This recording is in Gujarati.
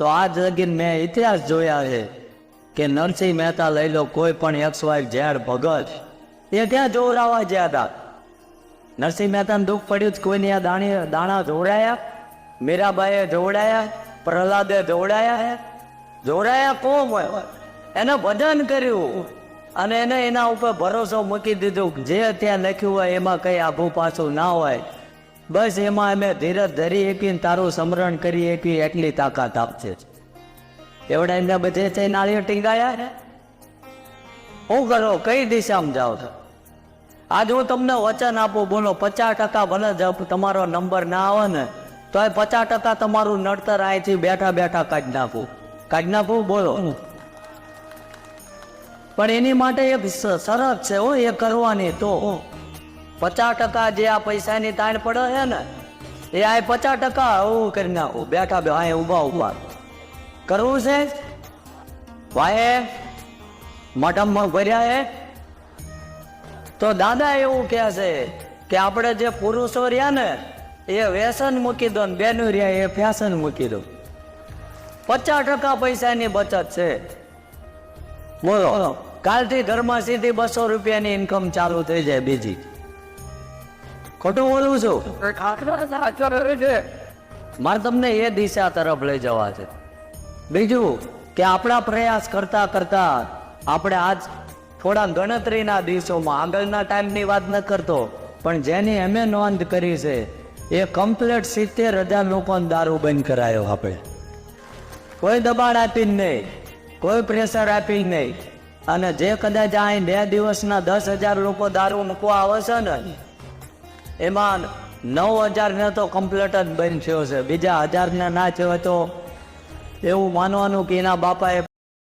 તો આ જગીન મેં ઇતિહાસ જોયા છે કે નરસિંહ મહેતા લઈ લો કોઈ પણ એક્સ વાય ઝેડ ભગત. એ ત્યાં જોરાવા ગયા હતા. નરસિંહ મહેતાને દુઃખ પડ્યું જ કોઈને આ દાણી, દાણા જોડાયા? મીરાબાઈએ જોડાયા? પ્રહલાદે જોડાયા જોડાયા કોમ હોય? એને ભજન કર્યું. અને એને એના ઉપર ભરોસો મૂકી દીધો જે ત્યાં લખ્યું હોય એમાં કંઈ આભું પાછું ના હોય. બસ એમાં અમે ધીરજ ધરી એકીને તારું સ્મરણ કરી એકી એટલી તાકાત આપશે એવડા એમને બધે છે નાળીઓ ટીંગાયા હે શું કરો કઈ દિશામાં જાઓ છો? આજ હું તમને વચન આપું બોલો પચાસ ટકા ભલે જ તમારો નંબર ના આવે ને તો એ પચાસ ટકા તમારું નડતર અહીંથી બેઠા બેઠા કાઢી નાખું. કાઢી નાખું બોલો. પણ એની માટે એક શરત છે હો એ કરવાની તો. પચાસ ટકા જે આ પૈસાની તાણ પડે છે ને, એ આ પચાસ ટકા હું કરી નાખું. બેઠા બે અહીં ઊભા ઊભા. કરવું છે? ભાઈ મઠમમાં ભર્યા હે? તો દાદા એવું કહે છે કે આપણે જે પુરુષો રહ્યા ને, એ વ્યસન મૂકી દો ને બેનું રહ્યા, એ ફેશન મૂકી દો. પચાસ ટકા પૈસાની બચત છે. બોલો, કાલથી ઘરમાં સીધી બસો રૂપિયાની ઇન્કમ ચાલુ થઈ જાય બીજી. ખોટું બોલું છું. મારે તમને એ દિશા તરફ લઈ જવા છે. બીજું કે આપણા પ્રયાસ કરતા કરતા આપણે આજ થોડા ગણતરીના દિવસોમાં આગળના ટાઈમની વાત ન કરતો પણ જેની અમે નોંધ કરી છે એ કમ્પ્લેટ સિત્તેર હજાર લોકોને દારૂ બંધ કરાયો આપણે કોઈ દબાણ આપીને નહીં કોઈ પ્રેશર આપી નહીં. અને જે કદાચ અહીં બે દિવસના દસ હજાર લોકો દારૂ મૂકવા આવે છે ને એમાં નવ હજાર ને તો કમ્પ્લેટ જ બંધ થયો છે. બીજા હજાર ને ના થયો તો એવું માનવાનું કે એના બાપાએ